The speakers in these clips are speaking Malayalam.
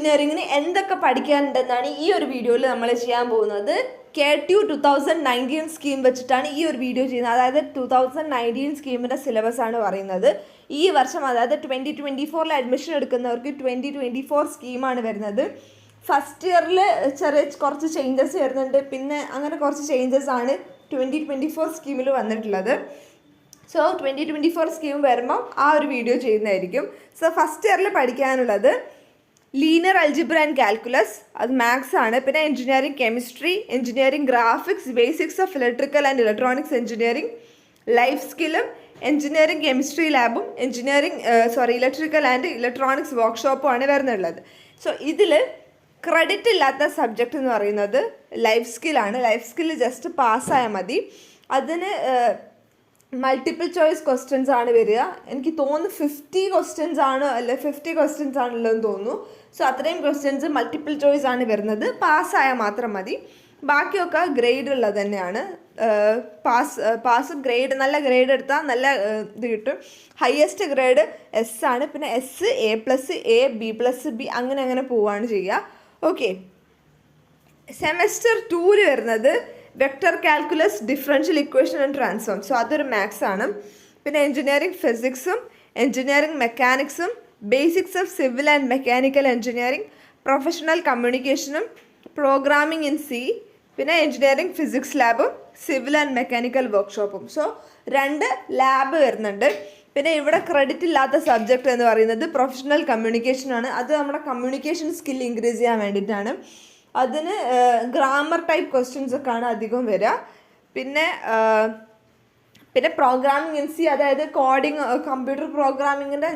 എഞ്ചിനീയറിങ്ങിന് എന്തൊക്കെ പഠിക്കാനുണ്ടെന്നാണ് ഈ ഒരു വീഡിയോയിൽ നമ്മൾ ചെയ്യാൻ പോകുന്നത്. K two two thousand nineteen scheme വെച്ചിട്ടാണ് ഈ ഒരു വീഡിയോ ചെയ്യുന്നത്. അതായത് ടു തൗസൻഡ് നയന്റീൻ സ്കീമിന്റെ സിലബസ് ആണ് പറയുന്നത്. ഈ വർഷം അതായത് ട്വന്റി ട്വന്റി ഫോറിൽ അഡ്മിഷൻ എടുക്കുന്നവർക്ക് ട്വന്റി ട്വന്റി ഫോർ സ്കീമാണ് വരുന്നത്. ഫസ്റ്റ് ഇയറിൽ ചെറിയ കുറച്ച് ചേഞ്ചസ് വരുന്നുണ്ട്. പിന്നെ അങ്ങനെ കുറച്ച് ചേഞ്ചസ് ആണ് ട്വന്റി ട്വന്റി ഫോർ സ്കീമിൽ വന്നിട്ടുള്ളത്. So twenty twenty four scheme വരുമ്പോൾ ആ ഒരു വീഡിയോ ചെയ്യുന്നതായിരിക്കും. സോ ഫസ്റ്റ് ഇയറിൽ പഠിക്കാനുള്ളത് ലീനിയർ അൽജിബ്ര ആൻഡ് കാൽക്കുലസ് അത് മാത്സ് ആണ്. പിന്നെ engineering chemistry engineering graphics basics of electrical and electronics engineering life സ്കില്ലും engineering chemistry ലാബും engineering sorry electrical and electronics വർക്ക്ഷോപ്പും ആണ് വരുന്നുള്ളത്. സോ ഇതിൽ ക്രെഡിറ്റ് ഇല്ലാത്ത സബ്ജക്റ്റ് എന്ന് പറയുന്നത് ലൈഫ് സ്കില്ലാണ് ലൈഫ് സ്കില്ല് ജസ്റ്റ് പാസ്സായാൽ മതി. അതിന് മൾട്ടിപ്പിൾ ചോയ്സ് ക്വസ്റ്റ്യൻസ് ആണ് വരിക. എനിക്ക് തോന്നുന്നു ഫിഫ്റ്റി ക്വസ്റ്റ്യൻസ് ആണ് അല്ലെ ഫിഫ്റ്റി ക്വസ്റ്റ്യൻസ് ആണല്ലോ എന്ന് തോന്നുന്നു. സോ അത്രയും ക്വസ്റ്റ്യൻസ് മൾട്ടിപ്പിൾ ചോയ്സ് ആണ് വരുന്നത്. പാസ്സായാൽ മാത്രം മതി. ബാക്കിയൊക്കെ ഗ്രേഡ് ഉള്ളത് തന്നെയാണ്. പാസ് പാസ് ഗ്രേഡ് നല്ല ഗ്രേഡ് എടുത്താൽ നല്ല ഇത് കിട്ടും. ഹയസ്റ്റ് ഗ്രേഡ് എസ് ആണ്. പിന്നെ S A plus A B plus B അങ്ങനെ അങ്ങനെ പോവുകയാണ് ചെയ്യുക ഓക്കെ സെമസ്റ്റർ ടൂൽ വരുന്നത് vector calculus differential equation and transform so അതൊരു മാത്സ് ആണ്. പിന്നെ എഞ്ചിനീയറിംഗ് ഫിസിക്സും engineering മെക്കാനിക്സും basics of civil and mechanical engineering professional കമ്മ്യൂണിക്കേഷനും programming in C പിന്നെ എഞ്ചിനീയറിംഗ് ഫിസിക്സ് ലാബും സിവിൽ ആൻഡ് മെക്കാനിക്കൽ വർക്ക്ഷോപ്പും സോ രണ്ട് ലാബ് വരുന്നുണ്ട്. പിന്നെ ഇവിടെ ക്രെഡിറ്റ് ഇല്ലാത്ത സബ്ജക്റ്റ് എന്ന് പറയുന്നത് പ്രൊഫഷണൽ കമ്മ്യൂണിക്കേഷനാണ് അത് നമ്മുടെ കമ്മ്യൂണിക്കേഷൻ സ്കിൽ ഇൻക്രീസ് ചെയ്യാൻ വേണ്ടിയിട്ടാണ്. അതിന് ഗ്രാമർ ടൈപ്പ് ക്വസ്റ്റ്യൻസ് ഒക്കെയാണ് അധികം വരിക പിന്നെ പിന്നെ പ്രോഗ്രാമിംഗ് ഇൻ സി അതായത് കോഡിങ് കമ്പ്യൂട്ടർ പ്രോഗ്രാമിങ്ങിന്റെ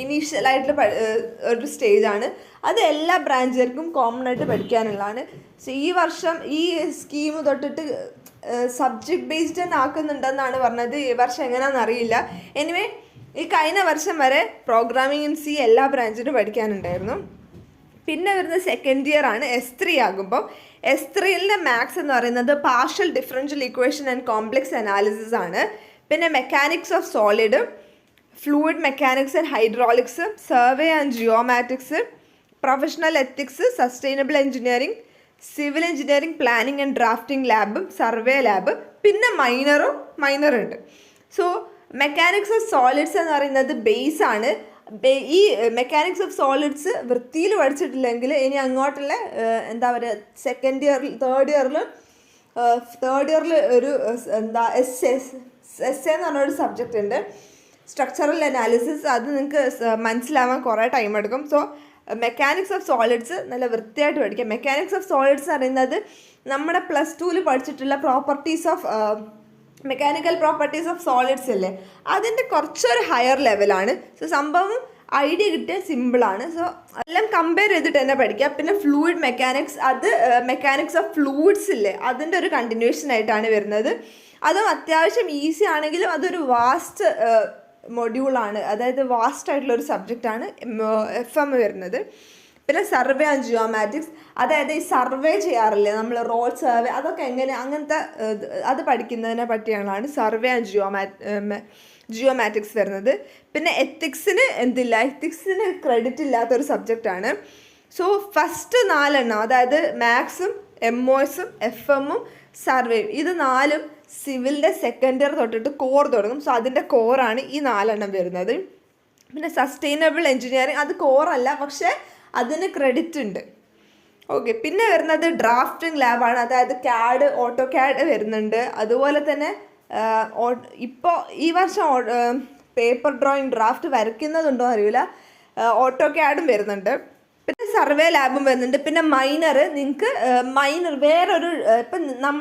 ഇനീഷ്യൽ ആയിട്ടുള്ള സ്റ്റേജ് ആണ് ഒരു സ്റ്റേജാണ് അത് എല്ലാ ബ്രാഞ്ചുകാർക്കും കോമൺ ആയിട്ട് പഠിക്കാനുള്ളതാണ്. സോ ഈ വർഷം ഈ സ്കീം തൊട്ടിട്ട് സബ്ജക്ട് ബേസ്ഡ് തന്നെ ആക്കുന്നുണ്ടെന്നാണ് പറഞ്ഞത്. ഈ വർഷം എങ്ങനെയാണെന്ന് അറിയില്ല. എനിവേ ഈ കഴിഞ്ഞ വർഷം വരെ പ്രോഗ്രാമിംഗ് ഇൻ സി എല്ലാ ബ്രാഞ്ചിനും പഠിക്കാനുണ്ടായിരുന്നു. പിന്നെ വരുന്ന സെക്കൻഡ് ഇയർ ആണ് എസ് ത്രീ ആകുമ്പോൾ എസ് ത്രീയിലെ മാത്സ് എന്ന് പറയുന്നത് partial differential equation and complex analysis ആണ്. പിന്നെ mechanics of solid fluid mechanics and hydraulics survey and geomatics professional ethics sustainable engineering civil engineering planning and drafting ലാബും survey lab പിന്നെ മൈനറും മൈനർ ഉണ്ട്. സോ മെക്കാനിക്സ് ഓഫ് സോളിഡ്സ് എന്ന് പറയുന്നത് ബേസ് ആണ്. ഈ മെക്കാനിക്സ് ഓഫ് സോളിഡ്സ് വൃത്തിയിൽ പഠിച്ചിട്ടില്ലെങ്കിൽ ഇനി അങ്ങോട്ടുള്ള എന്താ പറയുക സെക്കൻഡ് ഇയറിൽ തേർഡ് ഇയറിൽ തേർഡ് ഇയറിൽ ഒരു എന്താ എസ് എസ് എസ് എന്ന് പറഞ്ഞൊരു സബ്ജക്റ്റ് ഉണ്ട്. സ്ട്രക്ചറൽ അനാലിസിസ് അത് നിങ്ങൾക്ക് മനസ്സിലാവാൻ കുറേ ടൈം എടുക്കും. സോ മെക്കാനിക്സ് ഓഫ് സോളിഡ്സ് നല്ല വൃത്തിയായിട്ട് പഠിക്കാം. മെക്കാനിക്സ് ഓഫ് സോളിഡ്സ് എന്ന് പറയുന്നത് നമ്മുടെ പ്ലസ് ടുവിൽ പഠിച്ചിട്ടുള്ള properties of mechanical properties of solids അല്ലേ അതിന്റെ കുറച്ചൊരു ഹയർ ലെവലാണ് സോ സംഭവം ഐഡിയ കിട്ടിയ സിമ്പിളാണ് സോ എല്ലാം കമ്പയർ ചെയ്തിട്ട് തന്നെ പഠിക്കുക പിന്നെ ഫ്ലൂയിഡ് മെക്കാനിക്സ് അത് മെക്കാനിക്സ് ഓഫ് ഫ്ലൂയിഡ്സ് ഇല്ലേ? അതിന്റെ ഒരു കണ്ടിന്യൂഷൻ ആയിട്ടാണ് വരുന്നത്. അതും അത്യാവശ്യം ഈസി ആണെങ്കിലും അതൊരു വാസ്റ്റ് മൊഡ്യൂളാണ് അതായത് വാസ്റ്റ് ആയിട്ടുള്ള ഒരു സബ്ജക്റ്റാണ് എഫ് എം വരുന്നത്. പിന്നെ സർവേ ആൻഡ് ജിയോമാറ്റിക്സ്. അതായത് ഈ സർവേ ചെയ്യാറില്ലേ നമ്മൾ റോഡ് സർവേ അതൊക്കെ എങ്ങനെ അങ്ങനത്തെ അത് പഠിക്കുന്നതിനെ പറ്റിയാണ് സർവേ ആൻഡ് ജിയോമാ ജിയോമാറ്റിക്സ് വരുന്നത്. പിന്നെ എത്തിക്സിന് എന്തില്ല? എത്തിക്സിന് ക്രെഡിറ്റ് ഇല്ലാത്തൊരു സബ്ജക്റ്റാണ്. സോ ഫസ്റ്റ് നാലെണ്ണം അതായത് മാത്സും എം ഒസും എഫ് എമ്മും സർവേയും. ഇത് നാലും സിവിലിന്റെ സെക്കൻഡ് ഇയർ തൊട്ടിട്ട് കോർ തുടങ്ങും. സോ അതിന്റെ കോറാണ് ഈ നാലെണ്ണം വരുന്നത്. പിന്നെ സസ്റ്റൈനബിൾ എഞ്ചിനീയറിങ് അത് കോറല്ല. പക്ഷേ അതിന് ക്രെഡിറ്റ് ഉണ്ട്. ഓക്കെ പിന്നെ വരുന്നത് ഡ്രാഫ്റ്റിംഗ് ലാബാണ് അതായത് ക്യാഡ് ഓട്ടോ ക്യാഡ് വരുന്നുണ്ട്. അതുപോലെ തന്നെ ഇപ്പോൾ ഈ വർഷം പേപ്പർ ഡ്രോയിങ് ഡ്രാഫ്റ്റ് വരയ്ക്കുന്നതുണ്ടോ അറിയില്ല. ഓട്ടോ ക്യാഡും വരുന്നുണ്ട്. സർവേ ലാബും വരുന്നുണ്ട്. പിന്നെ മൈനർ നിങ്ങൾക്ക് മൈനർ വേറൊരു ഇപ്പം നം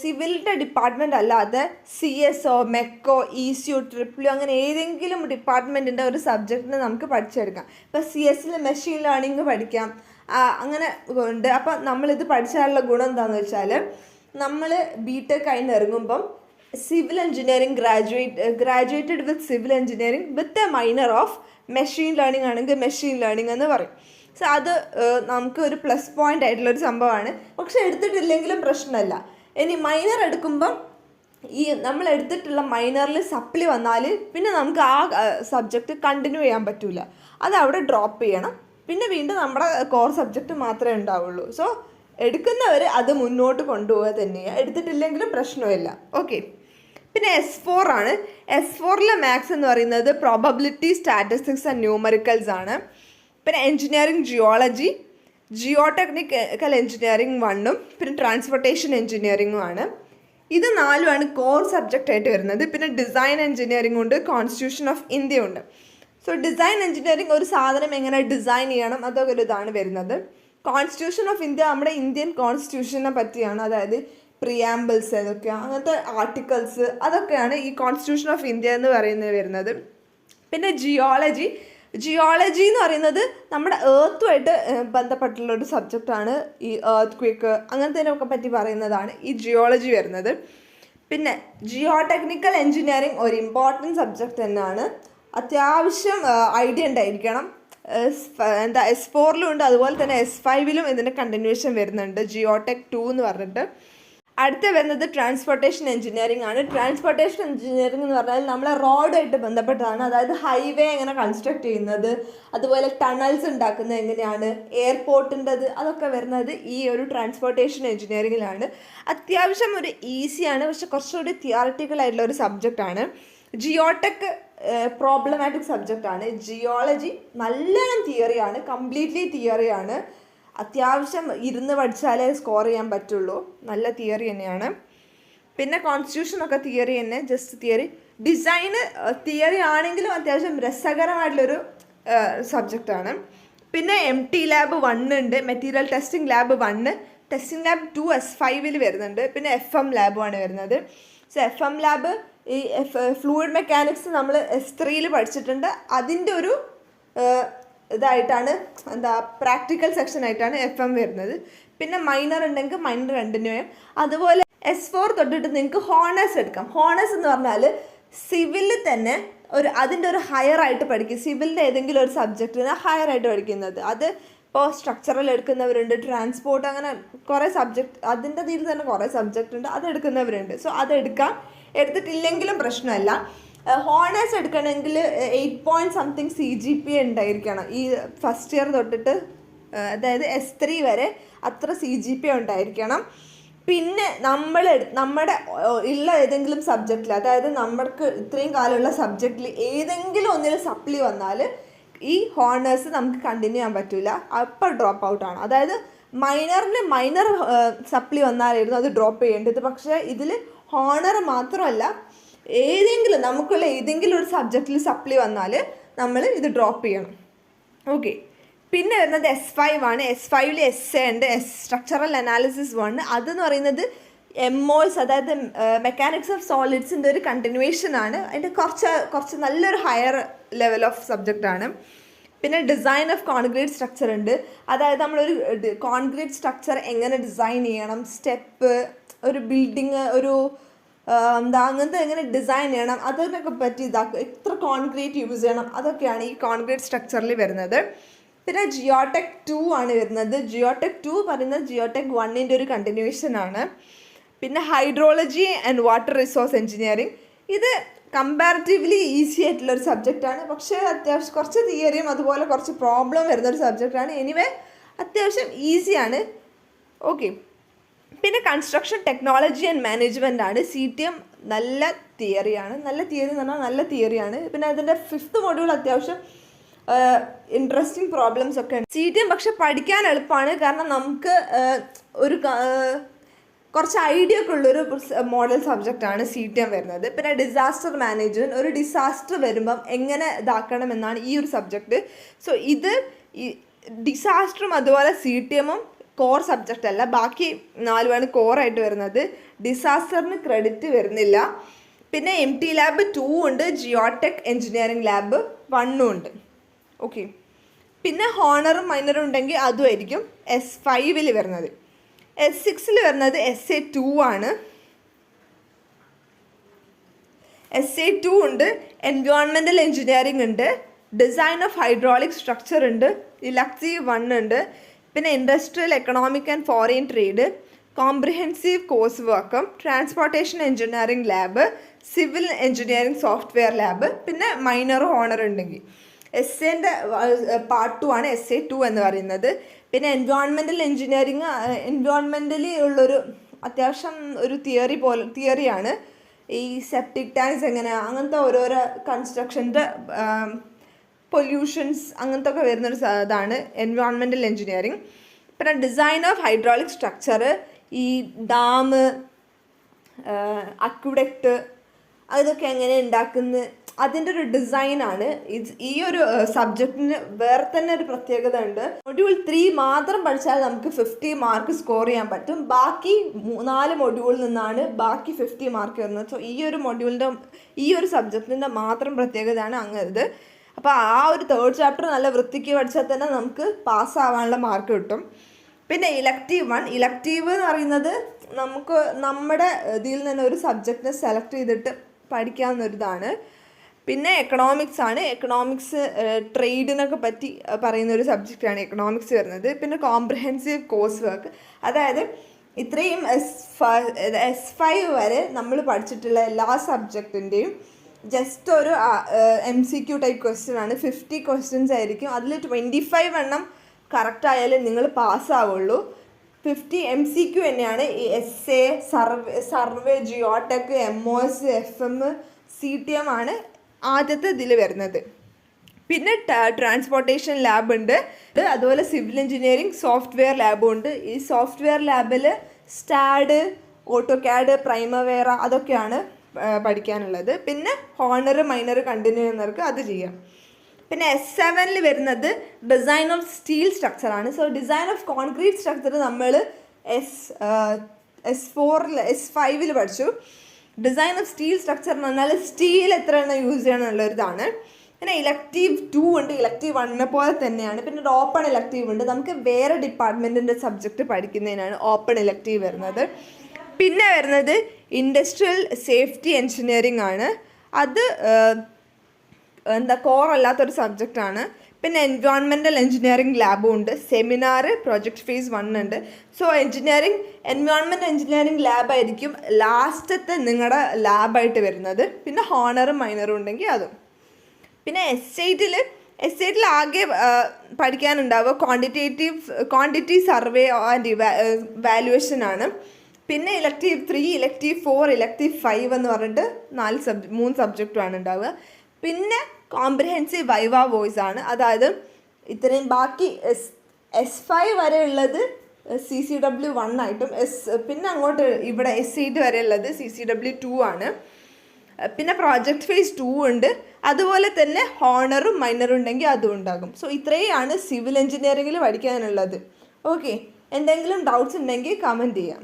സിവിലിന്റെ ഡിപ്പാർട്ട്മെന്റ് അല്ലാതെ സി എസ് ഒ മെക്കോ ഇ സി യു ട്രിപ്പിളോ അങ്ങനെ ഏതെങ്കിലും ഡിപ്പാർട്ട്മെന്റിന്റെ ഒരു സബ്ജക്റ്റിന് നമുക്ക് പഠിച്ചെടുക്കാം. ഇപ്പം സി എസിൽ മെഷീൻ ലേണിംഗ് പഠിക്കാം. അങ്ങനെ ഉണ്ട്. അപ്പം നമ്മളിത് പഠിച്ചാലുള്ള ഗുണം എന്താണെന്ന് വെച്ചാൽ നമ്മൾ ബി ടെക് കഴിഞ്ഞ് ഇറങ്ങുമ്പം civil engineering graduate graduated with civil engineering with a minor of machine learning ആണെങ്കിൽ മെഷീൻ ലേണിംഗ് എന്ന് പറയും. സോ അത് നമുക്ക് ഒരു പ്ലസ് പോയിന്റ് ആയിട്ടുള്ള ഒരു സംഭവമാണ്. പക്ഷെ എടുത്തിട്ടില്ലെങ്കിലും പ്രശ്നമല്ല. ഇനി മൈനർ എടുക്കുമ്പം ഈ നമ്മൾ എടുത്തിട്ടുള്ള മൈനറിൽ സപ്ലി വന്നാൽ പിന്നെ നമുക്ക് ആ സബ്ജക്റ്റ് കണ്ടിന്യൂ ചെയ്യാൻ പറ്റില്ല അത് അവിടെ ഡ്രോപ്പ് ചെയ്യണം. പിന്നെ വീണ്ടും നമ്മുടെ കോർ സബ്ജക്റ്റ് മാത്രമേ ഉണ്ടാവുള്ളൂ. സോ എടുക്കുന്നവർ അത് മുന്നോട്ട് കൊണ്ടുപോവുക തന്നെയാണ് എടുത്തിട്ടില്ലെങ്കിലും പ്രശ്നമില്ല. ഓക്കെ പിന്നെ എസ് ഫോർ ആണ്. എസ് ഫോറിലെ മാത്സ് എന്ന് പറയുന്നത് പ്രോബബിലിറ്റി സ്റ്റാറ്റിസ്റ്റിക്സ് ആൻഡ് ന്യൂമറിക്കൽസ് ആണ്. പിന്നെ engineering geology geo technical engineering വണ്ണും പിന്നെ ട്രാൻസ്പോർട്ടേഷൻ എൻജിനീയറിംഗും ആണ്. ഇത് നാലുമാണ് കോർ സബ്ജക്റ്റ് ആയിട്ട് വരുന്നത്. പിന്നെ ഡിസൈൻ എഞ്ചിനീയറിംഗ് ഉണ്ട് കോൺസ്റ്റിറ്റ്യൂഷൻ ഓഫ് ഇന്ത്യ ഉണ്ട്. സോ ഡിസൈൻ എഞ്ചിനീയറിംഗ് ഒരു സാധനം എങ്ങനെ ഡിസൈൻ ചെയ്യണം അതൊക്കെ ഒരു ഇതാണ് വരുന്നത്. കോൺസ്റ്റിറ്റ്യൂഷൻ ഓഫ് ഇന്ത്യ നമ്മുടെ ഇന്ത്യൻ കോൺസ്റ്റിറ്റ്യൂഷനെ പറ്റിയാണ് അതായത് പ്രിയാമ്പിൾസ് അതൊക്കെ അങ്ങനത്തെ ആർട്ടിക്കിൾസ് അതൊക്കെയാണ് ഈ കോൺസ്റ്റിറ്റ്യൂഷൻ ഓഫ് ഇന്ത്യ എന്ന് പറയുന്നത് വരുന്നത്. പിന്നെ ജിയോളജി ജിയോളജി എന്ന് പറയുന്നത് നമ്മുടെ ഏർത്തുമായിട്ട് ബന്ധപ്പെട്ടുള്ള ഒരു സബ്ജക്റ്റാണ് ഈ ഏർത്ത് ക്വിക്ക് അങ്ങനത്തേനൊക്കെ പറ്റി പറയുന്നതാണ് ഈ ജിയോളജി വരുന്നത്. പിന്നെ ജിയോ ടെക്നിക്കൽ എൻജിനീയറിങ് ഒരു ഇമ്പോർട്ടന്റ് സബ്ജക്റ്റ് തന്നെയാണ്. അത്യാവശ്യം ഐഡിയ ഉണ്ടായിരിക്കണം. എന്താ എസ് ഫോറിലും ഉണ്ട് അതുപോലെ തന്നെ എസ് ഫൈവിലും ഇതിന്റെ കണ്ടിന്യൂഷൻ വരുന്നുണ്ട് ജിയോടെക് ടു എന്ന് പറഞ്ഞിട്ട്. അടുത്ത വരുന്നത് ട്രാൻസ്പോർട്ടേഷൻ എഞ്ചിനീയറിംഗ് ആണ്. ട്രാൻസ്പോർട്ടേഷൻ എഞ്ചിനീയറിംഗ് എന്ന് പറഞ്ഞാൽ നമ്മളെ റോഡായിട്ട് ബന്ധപ്പെട്ടതാണ്. അതായത് ഹൈവേ എങ്ങനെ കൺസ്ട്രക്ട് ചെയ്യുന്നത് അതുപോലെ ടണൽസ് ഉണ്ടാക്കുന്നത് എങ്ങനെയാണ് എയർപോർട്ടിന്റെത് അതൊക്കെ വരുന്നത് ഈ ഒരു ട്രാൻസ്പോർട്ടേഷൻ എഞ്ചിനീയറിംഗിലാണ് അത്യാവശ്യം ഒരു ഈസിയാണ് പക്ഷെ കുറച്ചുകൂടി തിയോറിറ്റിക്കൽ ആയിട്ടുള്ള ഒരു സബ്ജക്റ്റാണ് ജിയോടെക് പ്രോബ്ലമാറ്റിക് സബ്ജക്റ്റാണ് ജിയോളജി നല്ലോണം തിയറിയാണ് കംപ്ലീറ്റ്ലി തിയറിയാണ് അത്യാവശ്യം ഇരുന്ന് പഠിച്ചാലേ സ്കോർ ചെയ്യാൻ പറ്റുള്ളൂ. നല്ല തിയറി തന്നെയാണ്. പിന്നെ കോൺസ്റ്റിറ്റ്യൂഷൻ ഒക്കെ തിയറി തന്നെ. ജസ്റ്റ് തിയറി ഡിസൈന് തിയറി ആണെങ്കിലും അത്യാവശ്യം രസകരമായിട്ടുള്ളൊരു സബ്ജക്റ്റാണ് പിന്നെ എം ടി ലാബ് വണ്ണ് ഉണ്ട് material testing lab one testing lab two S ഫൈവിൽ വരുന്നുണ്ട്. പിന്നെ എഫ് എം ലാബുമാണ് വരുന്നത്. സോ എഫ് എം ലാബ് ഈ എഫ് ഫ്ലൂയിഡ് മെക്കാനിക്സ് നമ്മൾ എസ് ത്രീയിൽ പഠിച്ചിട്ടുണ്ട്. അതിന്റെ ഒരു ഇതായിട്ടാണ് എന്താ പ്രാക്ടിക്കൽ സെക്ഷൻ ആയിട്ടാണ് എഫ് എം വരുന്നത്. പിന്നെ മൈനർ ഉണ്ടെങ്കിൽ മൈനർ കണ്ടിന്യൂ ചെയ്യാം അതുപോലെ എസ് ഫോർ തൊട്ടിട്ട് നിങ്ങൾക്ക് ഹോണേഴ്സ് എടുക്കാം. ഹോണേഴ്സ് എന്ന് പറഞ്ഞാൽ സിവിലിൽ തന്നെ ഒരു അതിന്റെ ഒരു ഹയർ ആയിട്ട് പഠിക്കും. സിവിലിന്റെ ഏതെങ്കിലും ഒരു സബ്ജക്റ്റിന് ഹയർ ആയിട്ട് പഠിക്കുന്നത്. അത് ഇപ്പോൾ സ്ട്രക്ചറൽ എടുക്കുന്നവരുണ്ട് ട്രാൻസ്പോർട്ട് അങ്ങനെ കുറേ സബ്ജക്റ്റ് അതിന്റെ ഇതിൽ തന്നെ കുറേ സബ്ജക്റ്റ് ഉണ്ട് അത് എടുക്കുന്നവരുണ്ട്. സോ അതെടുക്കാം എടുത്തിട്ടില്ലെങ്കിലും പ്രശ്നമല്ല. ഹോണേഴ്സ് എടുക്കണമെങ്കിൽ eight point something C G P ഉണ്ടായിരിക്കണം. ഈ ഫസ്റ്റ് ഇയർ തൊട്ടിട്ട് അതായത് എസ് ത്രീ വരെ അത്ര സി ജി പി ഉണ്ടായിരിക്കണം. പിന്നെ നമ്മൾ നമ്മുടെ ഉള്ള ഏതെങ്കിലും സബ്ജക്റ്റിൽ അതായത് നമ്മൾക്ക് ഇത്രയും കാലമുള്ള സബ്ജക്റ്റിൽ ഏതെങ്കിലും ഒന്നിൽ സപ്ലി വന്നാൽ ഈ ഹോണേഴ്സ് നമുക്ക് കണ്ടിന്യൂ ചെയ്യാൻ പറ്റില്ല അപ്പോൾ ഡ്രോപ്പ് ഔട്ടാണ് അതായത് മൈനറിന് മൈനർ സപ്ലി വന്നാലായിരുന്നു അത് ഡ്രോപ്പ് ചെയ്യേണ്ടത്. പക്ഷേ ഇതിൽ ഹോണർ മാത്രമല്ല ഏതെങ്കിലും നമുക്കുള്ള ഏതെങ്കിലും ഒരു സബ്ജക്റ്റിൽ സപ്ലി വന്നാൽ നമ്മൾ ഇത് ഡ്രോപ്പ് ചെയ്യണം. ഓക്കെ പിന്നെ വരുന്നത് എസ് ഫൈവ് ആണ്. എസ് ഫൈവിൽ എസ് എ ഉണ്ട്. എസ് സ്ട്രക്ചറൽ അനാലിസിസ് വൺ അതെന്ന് പറയുന്നത് എം ഓസ് അതായത് മെക്കാനിക്സ് ഓഫ് സോളിഡ്സിന്റെ ഒരു കണ്ടിന്യൂവേഷൻ ആണ്. അതിന്റെ കുറച്ച് കുറച്ച് നല്ലൊരു ഹയർ ലെവൽ ഓഫ് സബ്ജക്റ്റ് ആണ്. പിന്നെ ഡിസൈൻ ഓഫ് കോൺക്രീറ്റ് സ്ട്രക്ചർ ഉണ്ട്. അതായത് നമ്മളൊരു കോൺക്രീറ്റ് സ്ട്രക്ചർ എങ്ങനെ ഡിസൈൻ ചെയ്യണം? സ്റ്റെപ്പ് ഒരു ബിൽഡിങ് ഒരു എന്താ അങ്ങനത്തെ എങ്ങനെ ഡിസൈൻ ചെയ്യണം അതിനൊക്കെ പറ്റി ഇതാക്കുക എത്ര കോൺക്രീറ്റ് യൂസ് ചെയ്യണം അതൊക്കെയാണ് ഈ കോൺക്രീറ്റ് സ്ട്രക്ചറിൽ വരുന്നത്. പിന്നെ ജിയോടെക് ടു ആണ് വരുന്നത്. ജിയോടെക് ടു പറയുന്നത് ജിയോടെക് വണ്ണിന്റെ ഒരു കണ്ടിന്യൂവേഷൻ ആണ്. പിന്നെ hydrology and water resource engineering ഇത് കമ്പാരിറ്റീവ്ലി ഈസി ആയിട്ടുള്ള ഒരു സബ്ജക്റ്റാണ് പക്ഷേ അത്യാവശ്യം കുറച്ച് തിയറിയും അതുപോലെ കുറച്ച് പ്രോബ്ലം വരുന്ന ഒരു സബ്ജക്റ്റാണ് എനിവേ അത്യാവശ്യം ഈസിയാണ് ഓക്കെ പിന്നെ കൺസ്ട്രക്ഷൻ ടെക്നോളജി ആൻഡ് മാനേജ്മെന്റ് ആണ്. സി ടി എം നല്ല തിയറിയാണ് നല്ല തിയറി എന്ന് പറഞ്ഞാൽ നല്ല തിയറിയാണ് പിന്നെ അതിന്റെ ഫിഫ്ത്ത് മൊഡ്യൂൾ അത്യാവശ്യം ഇൻട്രസ്റ്റിംഗ് പ്രോബ്ലംസ് ഒക്കെ ഉണ്ട്. സി ടി എം പക്ഷെ പഠിക്കാൻ എളുപ്പമാണ്. കാരണം നമുക്ക് ഒരു കുറച്ച് ഐഡിയ ഒക്കെ ഉള്ളൊരു മോഡൽ സബ്ജക്റ്റാണ് സി ടി എം വരുന്നത്. പിന്നെ ഡിസാസ്റ്റർ മാനേജ്മെന്റ് ഒരു ഡിസാസ്റ്റർ വരുമ്പം എങ്ങനെ ഇതാക്കണം എന്നാണ് ഈ ഒരു സബ്ജക്റ്റ് സോ ഇത് ഡിസാസ്റ്ററും അതുപോലെ സി ടി എമ്മും കോർ സബ്ജക്റ്റ് അല്ല. ബാക്കി നാലുമാണ് കോറായിട്ട് വരുന്നത്. ഡിസാസ്റ്ററിന് ക്രെഡിറ്റ് വരുന്നില്ല. പിന്നെ എം ടി ലാബ് ടു ഉണ്ട്. ജിയോടെക് എഞ്ചിനീയറിംഗ് ലാബ് വണ്ണും ഉണ്ട്. ഓക്കെ പിന്നെ ഹോണറും മൈനറും ഉണ്ടെങ്കിൽ അതുമായിരിക്കും എസ് ഫൈവിൽ വരുന്നത്. എസ് സിക്സിൽ വരുന്നത് എസ് എ ടു ആണ്. എസ് എ ടു ഉണ്ട്. എൻവയോൺമെന്റൽ എഞ്ചിനീയറിംഗ് ഉണ്ട്. ഡിസൈൻ ഓഫ് ഹൈഡ്രോളിക് സ്ട്രക്ചർ ഉണ്ട്. ഇലക്ട്രി വൺ ഉണ്ട്. പിന്നെ industrial economic and foreign trade comprehensive course വർക്കും transportation engineering lab civil engineering software lab പിന്നെ മൈനർ ഓണർ ഉണ്ടെങ്കിൽ. എസ് എന്റെ പാർട്ട് ടു ആണ് എസ് എ ടു എന്ന് പറയുന്നത്. പിന്നെ എൻവയോൺമെന്റൽ എഞ്ചിനീയറിങ് എൻവയോൺമെന്റലി ഉള്ളൊരു അത്യാവശ്യം ഒരു തിയറി പോലെ തിയറിയാണ് ഈ സെപ്റ്റിക് ടാങ്ക്സ് എങ്ങനെയാണ് അങ്ങനത്തെ ഓരോരോ കൺസ്ട്രക്ഷന്റെ പൊല്യൂഷൻസ് അങ്ങനത്തെ ഒക്കെ വരുന്നൊരു ഇതാണ് എൻവയോൺമെന്റൽ എഞ്ചിനീയറിങ് പിന്നെ ഡിസൈൻ ഓഫ് ഹൈഡ്രോളിക് സ്ട്രക്ചർ ഈ ഡാം അക്വിഡക്റ്റ് അതൊക്കെ എങ്ങനെ ഉണ്ടാക്കുന്ന? അതിന്റെ ഒരു ഡിസൈനാണ് ഇത് ഈ ഒരു സബ്ജക്റ്റിന് വേറെ തന്നെ ഒരു പ്രത്യേകത ഉണ്ട്. മൊഡ്യൂൾ ത്രീ മാത്രം പഠിച്ചാൽ നമുക്ക് ഫിഫ്റ്റി മാർക്ക് സ്കോർ ചെയ്യാൻ പറ്റും. ബാക്കി നാല് മൊഡ്യൂളിൽ നിന്നാണ് ബാക്കി ഫിഫ്റ്റി മാർക്ക് വരുന്നത്. സോ ഈ ഒരു മൊഡ്യൂളിന്റെ ഈ ഒരു സബ്ജക്റ്റിന്റെ മാത്രം പ്രത്യേകതയാണ് അങ്ങനെ ഇത്. അപ്പോൾ ആ ഒരു തേർഡ് ചാപ്റ്റർ നല്ല വൃത്തിക്ക് പഠിച്ചാൽ തന്നെ നമുക്ക് പാസ്സാവാനുള്ള മാർക്ക് കിട്ടും. പിന്നെ ഇലക്റ്റീവ് വൺ ഇലക്റ്റീവ് എന്ന് പറയുന്നത് നമുക്ക് നമ്മുടെ ഇതിൽ നിന്ന് ഒരു സബ്ജക്റ്റിനെ സെലക്ട് ചെയ്തിട്ട് പഠിക്കാവുന്നൊരിതാണ്. പിന്നെ എക്കണോമിക്സ് ആണ്. എക്കണോമിക്സ് ട്രേഡിനൊക്കെ പറ്റി പറയുന്ന ഒരു സബ്ജക്റ്റാണ് എക്കണോമിക്സ് വരുന്നത്. പിന്നെ കോംപ്രഹെൻസീവ് കോഴ്സ് വർക്ക് അതായത് ഇത്രയും എസ് എസ് ഫൈവ് വരെ നമ്മൾ പഠിച്ചിട്ടുള്ള എല്ലാ സബ്ജക്റ്റിന്റെയും ജസ്റ്റ് ഒരു M C Q type question ആണ്. ഫിഫ്റ്റി ക്വസ്റ്റ്യൻസ് ആയിരിക്കും. അതിൽ ട്വന്റി ഫൈവ് എണ്ണം കറക്റ്റ് ആയാലും നിങ്ങൾ പാസ്സാവുള്ളൂ ഫിഫ്റ്റി എം സി ക്യു തന്നെയാണ്. ഈ S A survey survey geotech M O S F M C T M ആണ് ആദ്യത്തെ ഇതിൽ വരുന്നത്. പിന്നെ ട്രാൻസ്പോർട്ടേഷൻ ലാബ് ഉണ്ട്. അതുപോലെ സിവിൽ എഞ്ചിനീയറിംഗ് സോഫ്റ്റ്വെയർ ലാബും ഉണ്ട്. ഈ സോഫ്റ്റ്വെയർ ലാബിൽ സ്റ്റാഡ് ഓട്ടോക്യാഡ് പ്രൈമവേറ അതൊക്കെയാണ് പഠിക്കാനുള്ളത്. പിന്നെ ഹോണർ മൈനർ കണ്ടിന്യൂ ചെയ്യുന്നവർക്ക് അത് ചെയ്യാം. പിന്നെ എസ് സെവനിൽ വരുന്നത് design of steel സ്ട്രക്ചറാണ് so design of concrete structure നമ്മൾ എസ് എസ് ഫോറിൽ എസ് ഫൈവിൽ പഠിച്ചു. ഡിസൈൻ ഓഫ് സ്റ്റീൽ സ്ട്രക്ചർ എന്ന് പറഞ്ഞാൽ സ്റ്റീൽ എത്ര എണ്ണം യൂസ് ചെയ്യണം എന്നുള്ളൊരിതാണ്. പിന്നെ ഇലക്റ്റീവ് ടു ഉണ്ട്. ഇലക്റ്റീവ് വണ്ണിനെ പോലെ തന്നെയാണ്. പിന്നെ ഒരു ഓപ്പൺ ഇലക്റ്റീവ് ഉണ്ട്. നമുക്ക് വേറെ ഡിപ്പാർട്ട്മെന്റിന്റെ സബ്ജക്റ്റ് പഠിക്കുന്നതിനാണ് ഓപ്പൺ ഇലക്റ്റീവ് വരുന്നത്. പിന്നെ വരുന്നത് ഇൻഡസ്ട്രിയൽ സേഫ്റ്റി എൻജിനീയറിംഗ് ആണ്. അത് എന്താ കോർ അല്ലാത്തൊരു സബ്ജക്റ്റാണ് പിന്നെ എൻവയോൺമെന്റൽ എഞ്ചിനീയറിംഗ് ലാബും ഉണ്ട്. സെമിനാർ പ്രൊജക്ട് ഫേസ് വൺ ഉണ്ട്. സോ എഞ്ചിനീയറിംഗ് എൻവയോൺമെന്റ് എഞ്ചിനീയറിംഗ് ലാബായിരിക്കും ലാസ്റ്റത്തെ നിങ്ങളുടെ ലാബായിട്ട് വരുന്നത്. പിന്നെ ഹോണറും മൈനറും ഉണ്ടെങ്കിൽ അതും. പിന്നെ എസ്റ്റേറ്റിൽ എസ്റ്റേറ്റിൽ ആകെ പഠിക്കാനുണ്ടാവുക quantitative quantity survey and valuation ആണ്. പിന്നെ elective three elective four elective five എന്ന് പറഞ്ഞിട്ട് നാല് സബ് മൂന്ന് സബ്ജക്റ്റുമാണ് ഉണ്ടാവുക. പിന്നെ കോംപ്രിഹെൻസീവ് വൈവ വോയിസ് ആണ്. അതായത് ഇത്രയും ബാക്കി എസ് എസ് ഫൈവ് വരെ ഉള്ളത് സി സി ഡബ്ല്യു വൺ ആയിട്ടും എസ് പിന്നെ അങ്ങോട്ട് ഇവിടെ എസ് എയ്റ്റ് വരെ ഉള്ളത് സി സി ഡബ്ല്യു ടു ആണ്. പിന്നെ പ്രോജക്റ്റ് ഫേസ് ടു ഉണ്ട്. അതുപോലെ തന്നെ ഹോണറും മൈനറും ഉണ്ടെങ്കിൽ അതും ഉണ്ടാകും. സോ ഇത്രയാണ് സിവിൽ എഞ്ചിനീയറിംഗിൽ പഠിക്കാനുള്ളത്. ഓക്കെ എന്തെങ്കിലും ഡൗട്ട്സ് ഉണ്ടെങ്കിൽ കമന്റ് ചെയ്യാം.